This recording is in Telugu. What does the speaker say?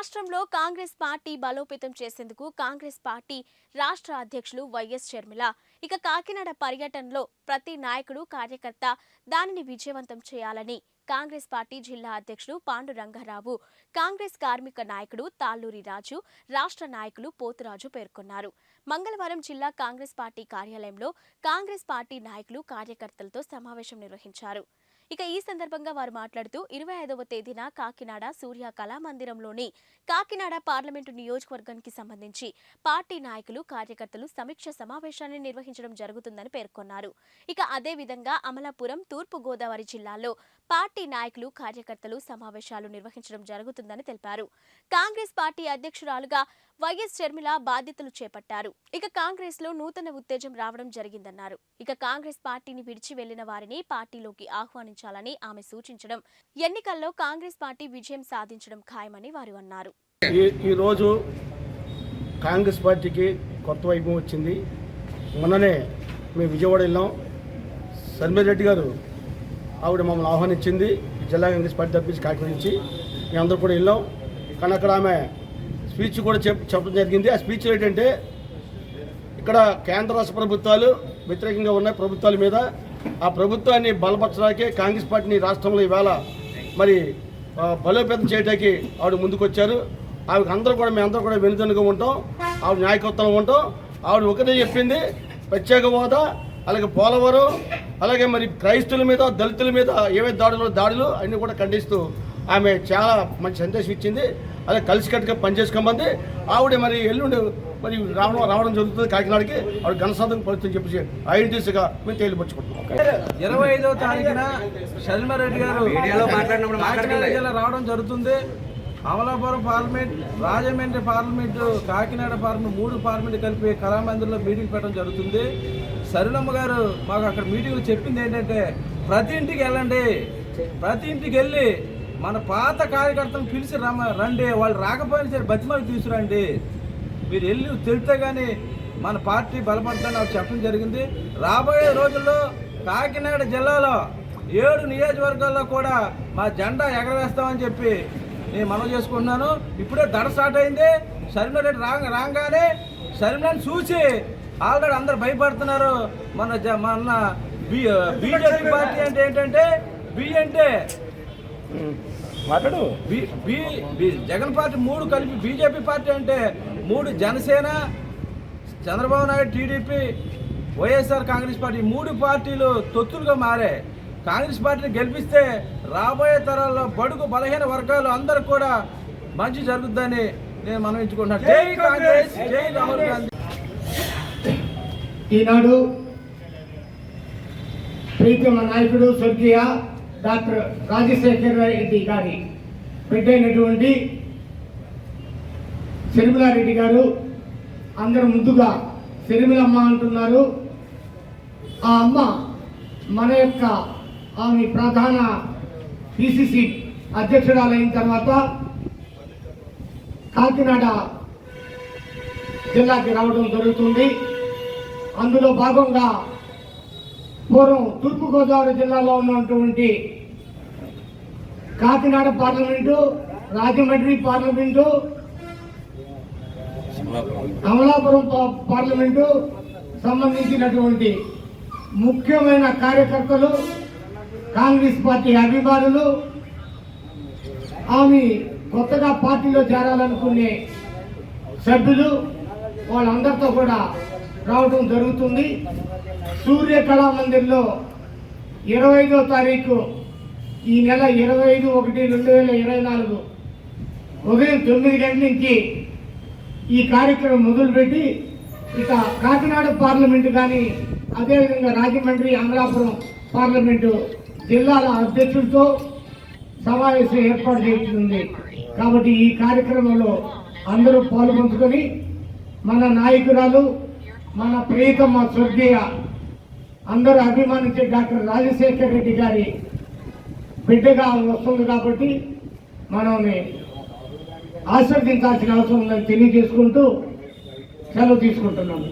రాష్ట్రంలో కాంగ్రెస్ పార్టీ బలోపేతం చేసేందుకు కాంగ్రెస్ పార్టీ రాష్ట్ర అధ్యక్షులు వైఎస్ షర్మిల. ఇక కాకినాడ పర్యటనలో ప్రతి నాయకుడు కార్యకర్త దానిని విజయవంతం చేయాలని కాంగ్రెస్ పార్టీ జిల్లా అధ్యక్షులు పాండు రంగారావు కాంగ్రెస్ కార్మిక నాయకుడు తాళ్ళూరి రాజు రాష్ట్ర నాయకులు పోతురాజు పేర్కొన్నారు. మంగళవారం జిల్లా కాంగ్రెస్ పార్టీ కార్యాలయంలో కాంగ్రెస్ పార్టీ నాయకులు కార్యకర్తలతో సమావేశం నిర్వహించారు. ఇక ఈ సందర్భంగా వారు మాట్లాడుతూ ఇరవై ఐదవ తేదీన కాకినాడ సూర్య కళామందిరంలోని కాకినాడ పార్లమెంటు నియోజకవర్గానికి సంబంధించి పార్టీ నాయకులు కార్యకర్తలు సమీక్ష సమావేశాన్ని నిర్వహించడం జరుగుతుందని పేర్కొన్నారు. ఇక అదే విధంగా అమలాపురం తూర్పు గోదావరి జిల్లాలో పార్టీ నాయకులు కార్యకర్తలు సమావేశాలు నిర్వహించడం జరుగుతుందని తెలిపారు. కాంగ్రెస్ పార్టీ అధ్యక్షురాలుగా వైఎస్ షర్మిల బాధ్యతలు చేపట్టారు. ఇక కాంగ్రెస్లో నూతన ఉత్తేజం రావడం జరిగిందన్నారు. ఇక కాంగ్రెస్ పార్టీని విడిచి వెళ్ళిన వారిని పార్టీలోకి ఆహ్వానించాలని ఆమె సూచించడం ఎన్నికల్లో కాంగ్రెస్ పార్టీ విజయం సాధించడం ఖాయమని వారు అన్నారు. ఈ ఈరోజు కాంగ్రెస్ పార్టీకి కొత్త వైభవం వచ్చింది. మొన్ననే మేము విజయవాడ వెళ్ళాం. రెడ్డి గారు ఆవిడ మమ్మల్ని ఆహ్వానించింది. జిల్లా కాంగ్రెస్ పార్టీ తప్పించి కాకినాడ నుంచి మేమందరూ కూడా వెళ్ళాం. కానీ అక్కడ ఆమె స్పీచ్ కూడా చెప్ చెప్పడం జరిగింది. ఆ స్పీచ్ ఏంటంటే ఇక్కడ కేంద్ర రాష్ట్ర ప్రభుత్వాలు వ్యతిరేకంగా ఉన్న ప్రభుత్వాల మీద ఆ ప్రభుత్వాన్ని బలపరచడానికే కాంగ్రెస్ పార్టీని రాష్ట్రంలో ఇవాళ మరి బలోపేతం చేయడానికి ఆవిడ ముందుకొచ్చారు. ఆవిడ అందరూ కూడా మేమందరూ కూడా వెనుదనుగా ఉంటాం. ఆవిడ నాయకత్వం ఉంటాం. ఆవిడ ఒకటే చెప్పింది ప్రత్యేక హోదా అలాగే పోలవరం అలాగే మరి క్రైస్తుల మీద దళితుల మీద ఏవైతే దాడులు దాడులు అన్నీ కూడా ఖండిస్తూ ఆమె చాలా మంచి సందేశం ఇచ్చింది. అలాగే కలిసికట్టుగా పనిచేసుకోమంది ఆవిడ మరి ఎల్లుండి మరి రావడం రావడం జరుగుతుంది కాకినాడకి ఆవిడ ఘనసాధన పడుతుంది చెప్పేసి ఐడెంటిటీస్గా మేము తేలిపరుచుకుంటున్నాం. ఇరవై ఐదవ తారీఖున షల్మారెడ్డి గారు జిల్లా రావడం జరుగుతుంది. Amalapuram parliament Rajahmundry parliament Kakinada parliament మూడు పార్లమెంట్ కలిపి కళామందిర్లో మీటింగ్ పెట్టడం జరుగుతుంది. సరులమ్మ గారు మాకు అక్కడ మీటింగ్లో చెప్పింది ఏంటంటే ప్రతి ఇంటికి వెళ్ళండి. ప్రతి ఇంటికి వెళ్ళి మన పాత కార్యకర్తలను పిలిచి రమ్మ రండి వాళ్ళు రాకపోయినా సరే బతిమలు తీసుకురండి. మీరు వెళ్ళి తెలితే కానీ మన పార్టీ బలపడతాను ఆవిడ చెప్పడం జరిగింది. రాబోయే రోజుల్లో కాకినాడ జిల్లాలో ఏడు నియోజకవర్గాల్లో కూడా మా జెండా ఎగరవేస్తామని చెప్పి నేను మనవి చేసుకుంటున్నాను. ఇప్పుడే దడ స్టార్ట్ అయింది. రెడ్డి రాంగ రాగానే షర్మిలని చూసి ఆల్రెడీ అందరు భయపడుతున్నారు. మన జ మన బి బీజేపీ పార్టీ అంటే ఏంటంటే బి అంటే మాట్లాడు. B- B- B- Jagan party మూడు కలిపి బీజేపీ పార్టీ అంటే మూడు Janasena Chandrababu Naidu TDP YSR Congress party మూడు పార్టీలు తొత్తులుగా మారే. కాంగ్రెస్ పార్టీని గెలిపిస్తే రాబోయే తరాల్లో బడుగు బలహీన వర్గాలు అందరూ కూడా మంచి జరుగుద్దని నేను మనవించుకుంటున్నాను. జై కాంగ్రెస్. జై రాహుల్ గాంధీ. ఈనాడు ప్రీతమ నాయకుడు స్వర్గీయ డాక్టర్ రాజశేఖర రెడ్డి గారి బిడ్డైనటువంటి శర్మిలారెడ్డి గారు అందరు ముందుగా శర్మిలమ్మ అంటున్నారు. ఆ అమ్మ మన యొక్క ఆమె ప్రధాన పిసిసి అధ్యక్షురాలైన తర్వాత కాకినాడ జిల్లాకి రావడం జరుగుతుంది. అందులో భాగంగా పూర్వం తూర్పుగోదావరి జిల్లాలో ఉన్నటువంటి Kakinada parliament Rajahmundry parliament Amalapuram parliament సంబంధించినటువంటి ముఖ్యమైన కార్యకర్తలు కాంగ్రెస్ పార్టీ అభిమానులు ఆమె కొత్తగా పార్టీలో చేరాలనుకునే సభ్యులు వాళ్ళందరితో కూడా రావడం జరుగుతుంది. సూర్య కళామందిర్లో ఇరవై ఐదో తారీఖు ఈ నెల ఇరవై ఐదు ఒకటి రెండు వేల ఇరవై నాలుగు ఉదయం తొమ్మిది గంటల నుంచి ఈ కార్యక్రమం మొదలుపెట్టి ఇక కాకినాడ పార్లమెంటు కానీ అదేవిధంగా రాజమండ్రి అమలాపురం పార్లమెంటు జిల్లాల అధ్యక్షులతో సమావేశం ఏర్పాటు చేస్తుంది కాబట్టి ఈ కార్యక్రమంలో అందరూ పాల్గొంచుకొని మన నాయకురాలు మన ప్రియతమ స్వర్గీయ అందరూ అభిమానించే డాక్టర్ రాజశేఖర్ రెడ్డి గారి బిడ్డగా వస్తుంది కాబట్టి మనల్ని ఆస్వాదించాల్సిన అవసరం ఉందని తెలియజేసుకుంటూ సెలవు తీసుకుంటున్నాము.